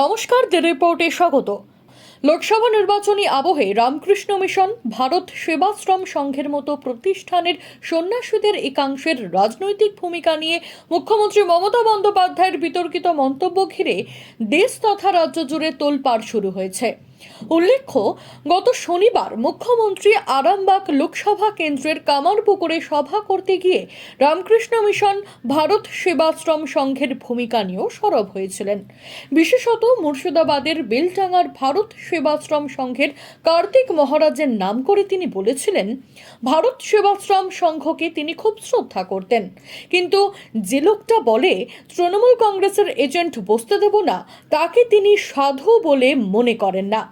নমস্কার দ্য রিপোর্টে স্বাগত। লোকসভা নির্বাচনী আবহে রামকৃষ্ণ মিশন, ভারত সেবাশ্রম সংঘের মতো প্রতিষ্ঠানের সন্ন্যাসীদের একাংশের রাজনৈতিক ভূমিকা নিয়ে মুখ্যমন্ত্রী মমতা বন্দ্যোপাধ্যায়ের বিতর্কিত মন্তব্য ঘিরে দেশ তথা রাজ্য জুড়ে তোলপাড় শুরু হয়েছে। উল্লেখ্য, গত শনিবার মুখ্যমন্ত্রী আরামবাগ লোকসভা কেন্দ্রের কামারপুকুরে সভা করতে গিয়ে রামকৃষ্ণ মিশন ভারত সেবাশ্রম সংঘের ভূমিকা নিয়েও সরব হয়েছিলেন। বিশেষত মুর্শিদাবাদের বেলটাঙ্গার ভারত সেবাশ্রম সংঘের কার্তিক মহারাজের নাম করে তিনি বলেছিলেন, ভারত সেবাশ্রম সংঘকে তিনি খুব শ্রদ্ধা করতেন। কিন্তু যে লোকটা বলে, তৃণমূল কংগ্রেসের এজেন্ট বসতে দেব না, তাকে তিনি সাধু বলে মনে করেন না।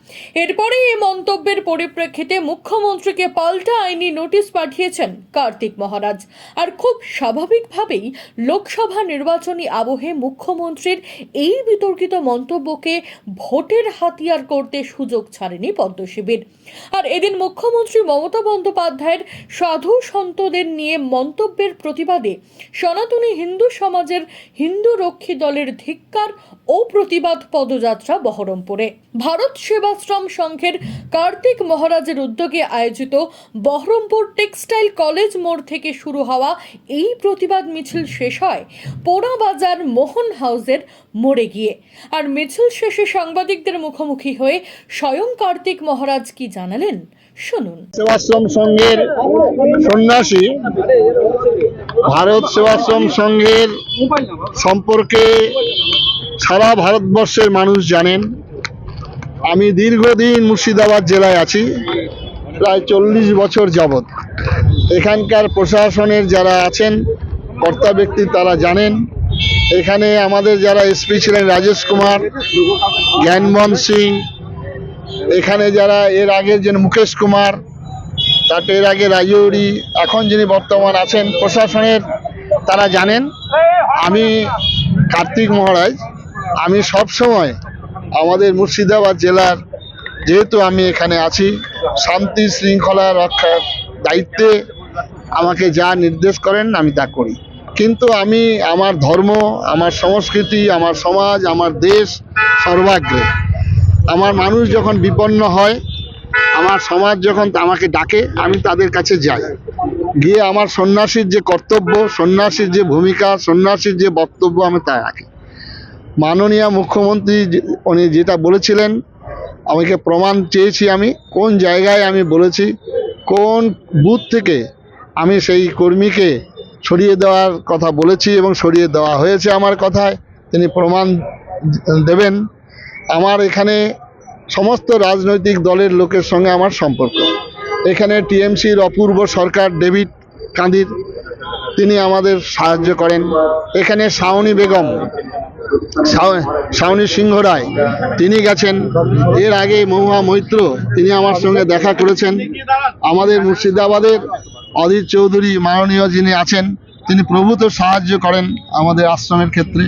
এরপরে এই মন্তব্যের পরিপ্রেক্ষিতে মুখ্যমন্ত্রীকে পাল্টা আইনি নোটিশ পাঠিয়েছেন কার্তিক মহারাজ। আর খুব স্বাভাবিকভাবেই লোকসভা নির্বাচনী আবহে মুখ্যমন্ত্রীর এই বিতর্কিত মন্তব্যকে ভোটের হাতিয়ার করতে সুযোগ ছাড়েনি পদ্মশিবির। আর এদিন মুখ্যমন্ত্রী মমতা বন্দ্যোপাধ্যায়ের সাধু সন্তদের নিয়ে মন্তব্যের প্রতিবাদে সনাতনী হিন্দু সমাজের হিন্দু রক্ষী দলের ধিক্কার ও প্রতিবাদ পদযাত্রা বহরমপুরে। ভারত সেবাশ্রম সংঘের কার্তিক মহারাজের উদ্যোগে আয়োজিত বহরমপুর টেক্সটাইল কলেজ মোড় থেকে শুরু হওয়া এই প্রতিবাদ মিছিল শেষ হয় পোড়াবাজার মোহন হাউসের মোড়ে গিয়ে। আর মিছিল শেষে সাংবাদিকদের মুখোমুখি হয়ে স্বয়ং কার্তিক মহারাজ কি জানালেন, শুনুন। সেবাশ্রম সংঘের সন্ন্যাসী ভারত সেবাশ্রম সংঘের সম্পর্কে সারা ভারতবর্ষের মানুষ জানেন। আমি দীর্ঘদিন মুর্শিদাবাদ জেলায় আছি। প্রায় চল্লিশ বছর যাবৎ। এখানকার প্রশাসনের যারা আছেন, কর্তা ব্যক্তি তারা জানেন। এখানে আমাদের যারা এসপি ছিলেন রাজেশ কুমার, জ্ঞানমোহন সিং, এখানে যারা এর আগে যে মুকেশ কুমার তারপর এর আগে রাজৌরি এখন যিনি বর্তমান আছেন, প্রশাসনের তারা জানেন। আমি কার্তিক মহারাজ, আমি সব সময় আমাদের মুর্শিদাবাদ জেলার, যেহেতু আমি এখানে আছি, শান্তি শৃঙ্খলা রক্ষার দায়িত্বে আমাকে যা নির্দেশ করেন আমি তা করি। কিন্তু আমি আমার ধর্ম, আমার সংস্কৃতি, আমার সমাজ, আমার দেশ সর্বাগ্রে। আমার মানুষ যখন বিপন্ন হয়, আমার সমাজ যখন আমাকে ডাকে, আমি তাদের কাছে যাই। গিয়ে আমার সন্ন্যাসীর যে কর্তব্য, সন্ন্যাসীর যে ভূমিকা, সন্ন্যাসীর যে বক্তব্য আমি তা রাখি। মাননীয় মুখ্যমন্ত্রী উনি যেটা বলেছিলেন, আমাকে প্রমাণ চেয়েছি আমি, কোন জায়গায় আমি বলেছি, কোন বুথ থেকে আমি সেই কর্মীকে সরিয়ে দেওয়ার কথা বলেছি এবং সরিয়ে দেওয়া হয়েছে আমার কথায়, তিনি প্রমাণ দেবেন। আমার এখানে সমস্ত রাজনৈতিক দলের লোকের সঙ্গে আমার সম্পর্ক। এখানে টিএমসির অপূর্ব সরকার ডেভিড কাঁদির তিনি আমাদের সাহায্য করেন। এখানে শাওনি বেগম শাওনি সিংহ রায়, তিনি গেছেন। এর আগে মহুয়া মৈত্র, তিনি আমার সঙ্গে দেখা করেছেন। আমাদের মুর্শিদাবাদের অধীর চৌধুরী মাননীয় যিনি আছেন, তিনি প্রভূত সাহায্য করেন আমাদের আশ্রমের ক্ষেত্রে।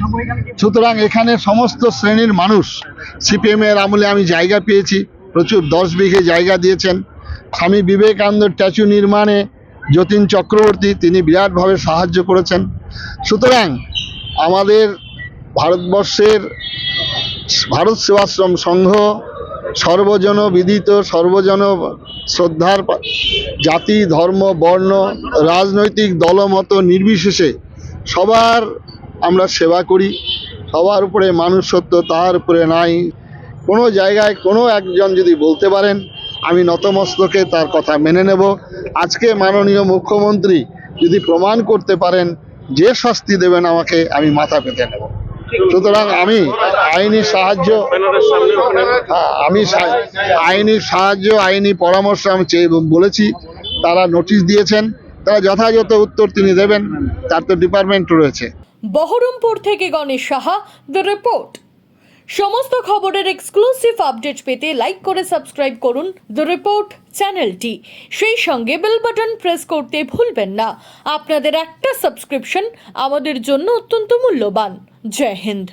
সুতরাং এখানে সমস্ত শ্রেণির মানুষ, সিপিএমের আমলে আমি জায়গা পেয়েছি। প্রচুর দশ বিঘে জায়গা দিয়েছেন। স্বামী বিবেকানন্দ স্ট্যাচু নির্মাণে যতীন চক্রবর্তী, তিনি বিরাটভাবে সাহায্য করেছেন। সুতরাং আমাদের ভারতবর্ষের ভারত সেবাশ্রম সংঘ সর্বজন বিদিত, সর্বজন শ্রদ্ধার জাতি, ধর্ম, বর্ণ, রাজনৈতিক দলমত নির্বিশেষে সবার আমরা সেবা করি। সবার উপরে মানুষ সত্য তাহার উপরে নাই। কোনো জায়গায় কোনো একজন যদি বলতে পারেন আমি নতমস্তকে তার কথা মেনে নেব। আজকে মাননীয় মুখ্যমন্ত্রী যদি প্রমাণ করতে পারেন যে শাস্তি দেবেন আমাকে আমি মাথা পেতে নেব। সুতরাং আমি আইনি সাহায্য হ্যাঁ, আমি আইনি সাহায্য আইনি পরামর্শ আমি চেয়ে বলেছি তারা নোটিশ দিয়েছেন তারা যথাযথ উত্তর তিনি দেবেন তার তো ডিপার্টমেন্ট রয়েছে। বহরমপুর থেকে গণেশ সাহা দ্য রিপোর্ট। সমস্ত খবরের এক্সক্লুসিভ আপডেট পেতে লাইক করে সাবস্ক্রাইব করুন দ্য রিপোর্ট চ্যানেলটি সেই সঙ্গে বেল বাটন প্রেস করতে ভুলবেন না। আপনাদের একটা সাবস্ক্রিপশন আমাদের জন্য অত্যন্ত মূল্যবান। জয় হিন্দ।